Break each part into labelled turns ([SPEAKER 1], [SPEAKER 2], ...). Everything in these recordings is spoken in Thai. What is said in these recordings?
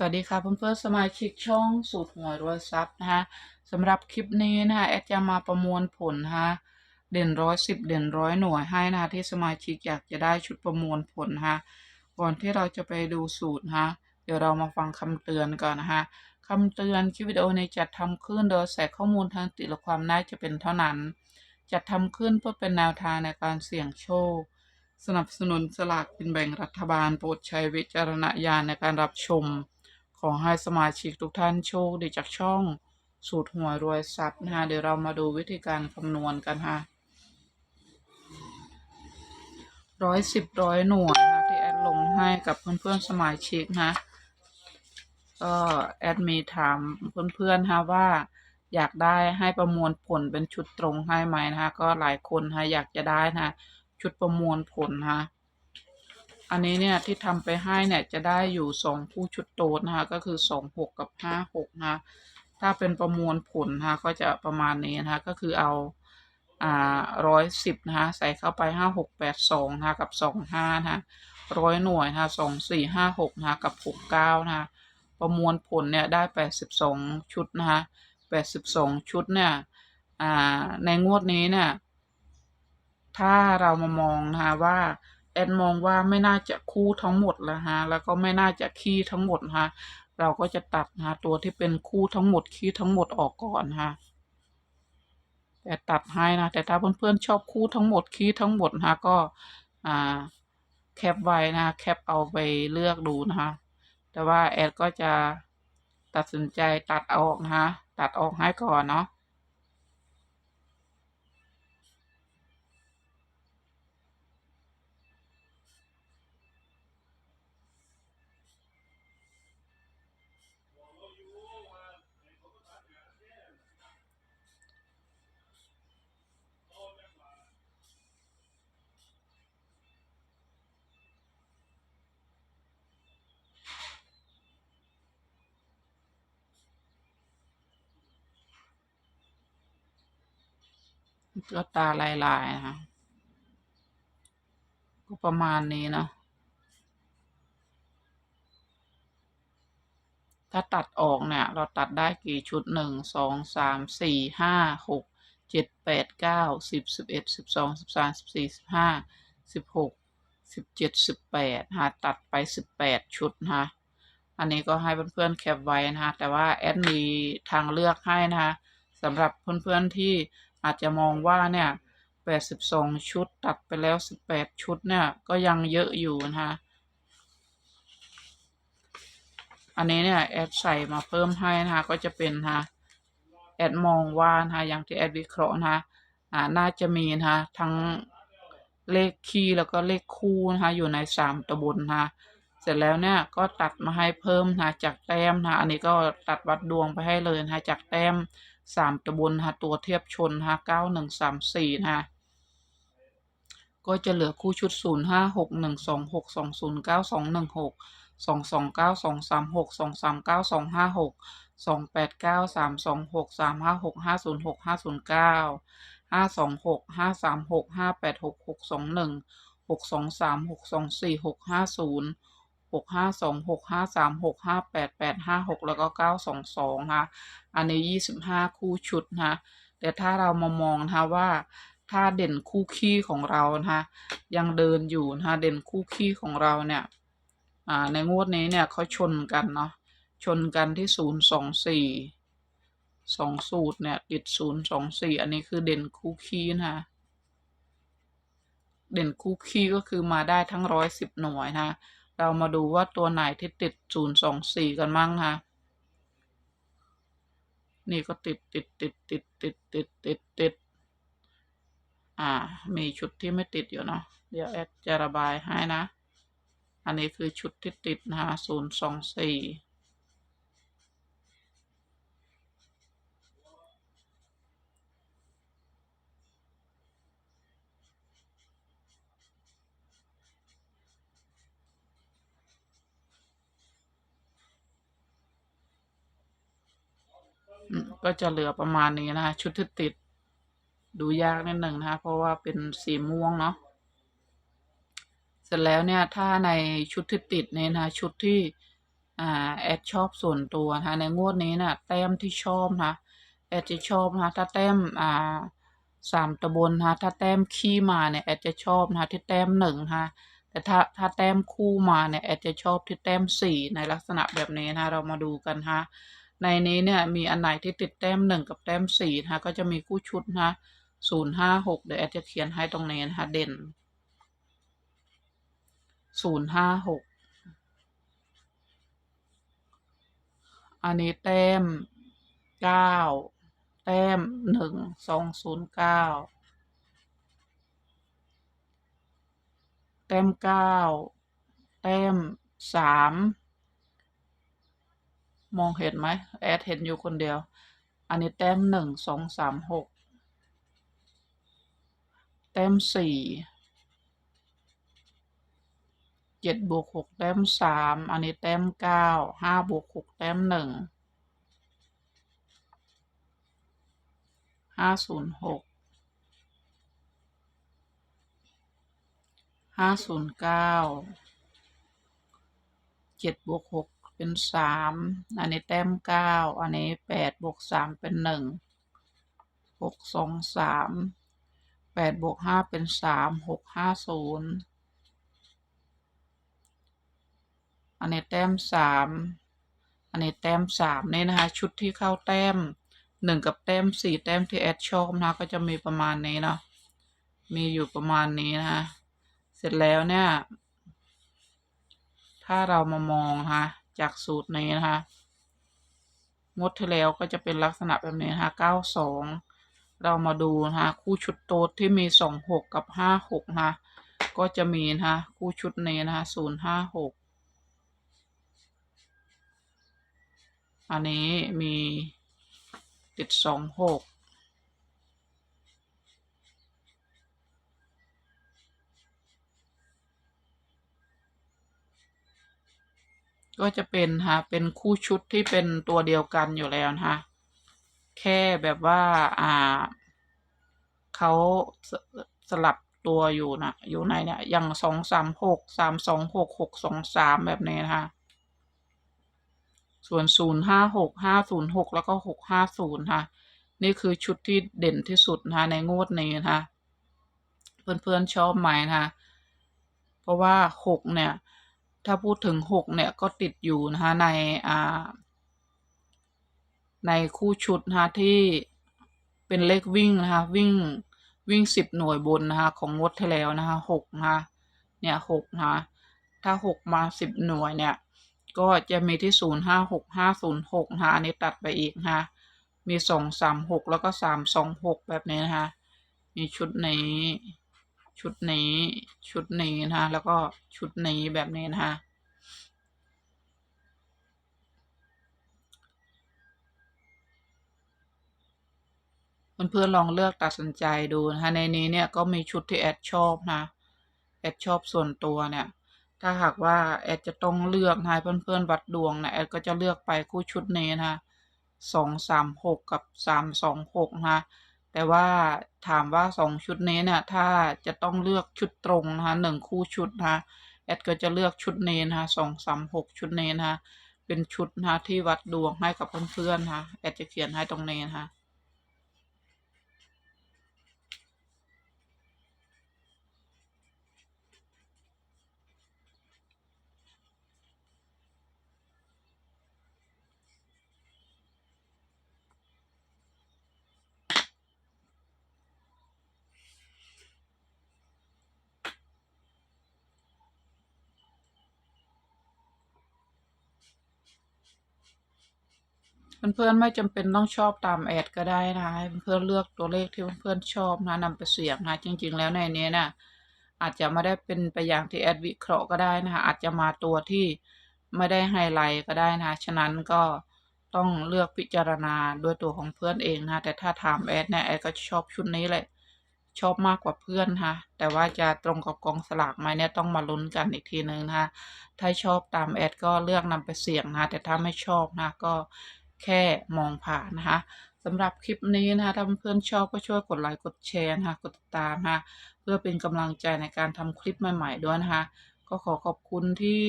[SPEAKER 1] สวัสดีค่ะเพื่อนๆสมาชิกช่องสูตรหวยรวยทรัพย์นะคะสำหรับคลิปนี้นะคะแอดจะมาประมวลผลนะคะเด่นร้อยสิบเด่นร้อยหน่วยให้นะคะที่สมาชิกอยากจะได้ชุดประมวลผลนะคะก่อนที่เราจะไปดูสูตรนะคะเดี๋ยวเรามาฟังคำเตือนก่อนนะคะคำเตือนคลิปวิดีโอในจัดทำขึ้นโดยใส่ข้อมูลทางติดและความน่าจะเป็นเท่านั้น จัดทำขึ้นเพื่อเป็นแนวทางในการเสี่ยงโชค สนับสนุนสลากกินแบ่งรัฐบาลโปรดใช้วิจารณญาณในการรับชม ขอให้สมาชิกทุกท่านโชคดีจากช่องสูตรหวยรวยทรัพย์นะคะเดี๋ยวเรามาดูวิธีการคำนวณกันค่ะร้อยสิบร้อยหน่วยนะที่แอดลงให้กับเพื่อนๆสมาชิกนะก็แอดมีถามเพื่อนๆฮะว่าอยากได้ให้ประมวลผลเป็นชุดตรงให้ไหมนะคะก็หลายคนฮะอยากจะได้นะชุดประมวลผลฮะ อันนี้เนี่ยที่ทำไปให้เนี่ยจะได้อยู่สองคู่ชุดโตดนะคะก็คือสองหกกับห้าหกนะคะถ้าเป็นประมวลผลนะคะก็จะประมาณนี้นะคะก็คือเอาอ่าร้อยสิบนะคะใส่เข้าไปห้าหกแปดสองนะคะกับสองห้านะคะร้อยหน่วยนะคะสองสี่ห้าหกนะคะกับหกเก้านะคะประมวลผลเนี่ยได้แปดสิบสองชุดนะคะแปดสิบสองชุดเนี่ยอ่าในงวดนี้เนี่ยถ้าเรามามองนะคะว่า แอดมองว่าไม่น่าจะคู่ทั้งหมดล้วฮะ แล้วก็ไม่น่าจะคี่ทั้งหมดฮะ เราก็จะตัดนะตัวที่เป็นคู่ทั้งหมดคี่ทั้งหมดออกก่อนฮะ แต่ตัดให้นะ แต่ถ้าเพื่อนๆชอบคู่ทั้งหมดคี่ทั้งหมดฮะก็อ่าแคปไว้นะ แคปเอาไปเลือกดูนะคะ แต่ว่าแอดก็จะตัดสินใจตัดออกนะคะ ตัดออกให้ก่อนเนาะ ก็ตาลายๆนะคะก็ประมาณนี้เนาะถ้าตัดออกเนี่ย เราตัดได้กี่ชุดหนึ่งสองสามสี่ห้าหกเจ็ดแปดเก้าสิบสิบเอ็ดสิบสองสิบสามสิบสี่สิบห้าสิบหกสิบเจ็ดสิบแปดฮะตัดไปสิบแปดชุดนะคะอันนี้ก็ให้เพื่อนๆแคปไว้นะคะแต่ว่าแอดมีทางเลือกให้นะคะสำหรับเพื่อนๆที่ อาจจะมองว่าเนี่ยแปดสิบสองชุดตัดไปแล้วสิบแปดชุดเนี่ยก็ยังเยอะอยู่นะคะอันนี้เนี่ยแอดใส่มาเพิ่มให้นะคะก็จะเป็นนะคะแอดมองว่านะคะอย่างที่แอดวิเคราะห์นะคะอ่าน่าจะมีนะคะทั้งเลขคีย์แล้วก็เลขคู่นะคะอยู่ในสามตะบนนะคะ ร็จแล้วเนี่ยก็ตัดมาให้เพิ่มนะจากแต้มนะอันนี้ก็ตัดวัดดวงไปให้เลยนะจากแต้มสามตะบนนะตัวเทียบชนนะเก้าหนึ่งสามสี่นะก็จะเหลือคู่ชุดศูนย์ห้าหกหนึ่งสองหกสองศูนย์เก้าสองหนึ่งหกสองสองเก้าสองสามหกสองสามเก้าสองห้าหกสองแปดเก้าสามสองหกสามห้าหกห้าศูนย์หกห้าศูนย์เก้าห้าสองหกห้าสามหกห้าแปดหกหกสองหนึ่งหกสองสามหกสองสี่หกห้าศูนย์ หกห้าสองหกห้าสามหกห้าแปดแปดห้าหกแล้วก็เก้าสองสองนะอันนี้ยี่สิบห้าคู่ชุดนะแต่ถ้าเรามามองนะคะว่าถ้าเด่นคู่ขี้ของเรานะคะยังเดินอยู่นะคะเด่นคู่ขี้ของเราเนี่ยในงวดนี้เนี่ยเขาชนกันเนาะชนกันที่ศูนย์สองสี่สองสูตรเนี่ยติดศูนย์สองสี่อันนี้คือเด่นคู่คีนะคะเด่นคู่คีก็คือมาได้ทั้งร้อยสิบหน่วยนะ เรามาดูว่าตัวไหนที่ติด 024 กันมั่งคะนี่ก็ติดติดติดติดติดติดติดติดอ่า มีชุดที่ไม่ติดอยู่เนาะ เดี๋ยวแอดจะระบายให้นะ อันนี้คือชุดที่ติดนะคะ024 ก็จะเหลือประมาณนี้นะฮะชุดที่ติด ดูยากนิดหนึ่งนะคะเพราะว่าเป็นสีม่วงเนาะเสร็จแล้วเนี่ยถ้าในชุดที่ติดเนี่ยนะชุดที่อ่าแอดชอบส่วนตัวนะในงวดนี้นะแต้มที่ชอบนะแอดจะชอบนะถ้าแต้มอ่าสามตะบนนะถ้าแต้มขี้มาเนี่ยแอดจะชอบนะที่แต้มหนึ่งนะแต่ถ้าถ้าแต้มคู่มาเนี่ยแอดจะชอบที่แต้มสี่ในลักษณะแบบนี้นะเรามาดูกันนะ ในนี้เนี่ยมีอันไหนที่ติดแต้มหนึ่งกับแต้มสี่นะคะก็จะมีคู่ชุดนะคะศูนย์ห้าหกเดี๋ยวแอดจะเขียนให้ตรงนี้นะคะเด่นศูนย์ห้าหกอันนี้แต้มเก้าแต้มหนึ่งสองศูนย์เก้าแต้มเก้าแต้มสาม มองเห็นไหมแอดเห็นอยู่คนเดียว อันนี้แต้มหนึ่งสองสามหกแต้มสี่เจ็ดบวกหกแต้มสามอันนี้แต้มเก้าห้าบวกหกแต้มหนึ่งห้าศูนย์หกห้าศูนย์เก้าเจ็ดบวกหก เป็นสามอันนี้แต้มเก้าอันนี้แปดบวกสามเป็นหนึ่งหกสองสามแปดบวกห้าเป็นสามหกห้าศูนย์อันนี้แต้มสามอันนี้แต้มสามนี่นะคะ ชุดที่เข้าแต้มหนึ่งกับแต้มสี่แต้มที่แอดชอบนะก็จะมีประมาณนี้เนาะมีอยู่ประมาณนี้นะคะเสร็จแล้วเนี่ย ถ้าเรามามองนะคะ จากสูตรนี้นะคะงดที่แล้วก็จะเป็นลักษณะแบบนี้นะคะเก้าสองเรามาดูนะคะคู่ชุดโต๊ดที่มีสองหกกับห้าหกนะคะก็จะมีนะคะคู่ชุดนี้นะคะศูนย์ห้าหกอันนี้มีติดสองหก ก็จะเป็นฮะเป็นคู่ชุดที่เป็นตัวเดียวกันอยู่แล้วนะคะแค่แบบว่าอ่าเขาสสลับตัวอยู่นะอยู่ในเนี่ยอย่างสองสามหกสามสองหกหกสองสามแบบนี้นะคะส่วนศูนย์ห้าหกห้าศูนย์หกแล้วก็หกห้าศูนย์ค่ะ นี่คือชุดที่เด่นที่สุดนะคะในงวดนี้นะคะเพื่อนๆชอบไหมนะคะเพราะว่าหกเนี่ย ถ้าพูดถึงหกเนี่ยก็ติดอยู่นะคะในอ่าในคู่ชุดนะคะที่เป็นเลขวิ่งนะคะวิ่งวิ่งสิบหน่วยบนนะคะของงดที่แล้วนะคะหกนะคะเนี่ยหกนะคะถ้าหกมาสิบหน่วยเนี่ยก็จะมีที่ศูนย์ห้าหกห้าศูนย์หกนะคะอันนี้ตัดไปอีกนะคะมีสองสามหกแล้วก็สามสองหกแบบนี้นะคะมีชุดนี้ ชุดนี้ชุดนี้นะคะแล้วก็ชุดนี้แบบนี้นะคะเพื่อนๆลองเลือกตัดสินใจดูนะคะในนี้เนี่ยก็มีชุดที่แอดชอบนะแอดชอบส่วนตัวเนี่ย ถ้าหากว่าแอดจะต้องเลือกนะเพื่อนๆวัดดวงนะแอดก็จะเลือกไปคู่ชุดนี้นะสองสามหกกับสามสองหกนะ แต่ว่าถามว่าสองชุดนี้เนี่ยถ้าจะต้องเลือกชุดตรงนะคะหนึ่งคู่ชุดนะคะแอดก็จะเลือกชุดนี้นะคะสองสามหกชุดนี้นะคะเป็นชุดนะคะที่วัดดวงให้กับเพื่อนๆนะคะแอดจะเขียนให้ตรงนี้นะคะ เพื่อนๆไม่จำเป็นต้องชอบตามแอดก็ได้นะให้เพื่อนๆเลือกตัวเลขที่เพื่อนๆชอบนะนำไปเสี่ยงนะจริง ๆ แล้วในนี้นะอาจจะไม่ได้เป็นไปอย่างที่แอดวิเคราะห์ก็ได้นะคะอาจจะมาตัวที่ไม่ได้ไฮไลท์ก็ได้นะฉะนั้นก็ต้องเลือกพิจารณาด้วยตัวของเพื่อนเองนะแต่ถ้าถามแอดเนี่ยแอดก็ชอบชุดนี้แหละชอบมากกว่าเพื่อนค่ะแต่ว่าจะตรงกับกองสลากไหมเนี่ยต้องมาลุ้นกันอีกทีนึงนะคะถ้าชอบตามแอดก็เลือกนำไปเสี่ยงนะแต่ถ้าไม่ชอบนะก็ แค่มองผ่านนะคะสำหรับคลิปนี้นะคะถ้าเพื่อนชอบก็ช่วยกดไลค์กดแชร์นะคะกดติดตามนะคะเพื่อเป็นกำลังใจในการทำคลิปใหม่ๆด้วยนะคะ ก็ขอขอบคุณที่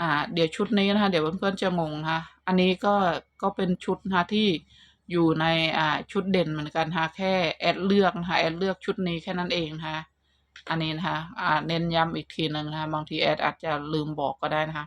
[SPEAKER 1] อ่าเดี๋ยวชุดนี้นะคะเดี๋ยวเพื่อนๆจะงงนะคะอันนี้ก็ก็เป็นชุดนะคะที่อยู่ในอ่าชุดเด่นเหมือนกันนะคะแค่แอดเลือกนะคะแอดเลือกชุดนี้แค่นั้นเองนะคะอันนี้นะคะอ่าเน้นย้ำอีกทีหนึ่งนะคะบางทีแอดอาจจะลืมบอกก็ได้นะคะ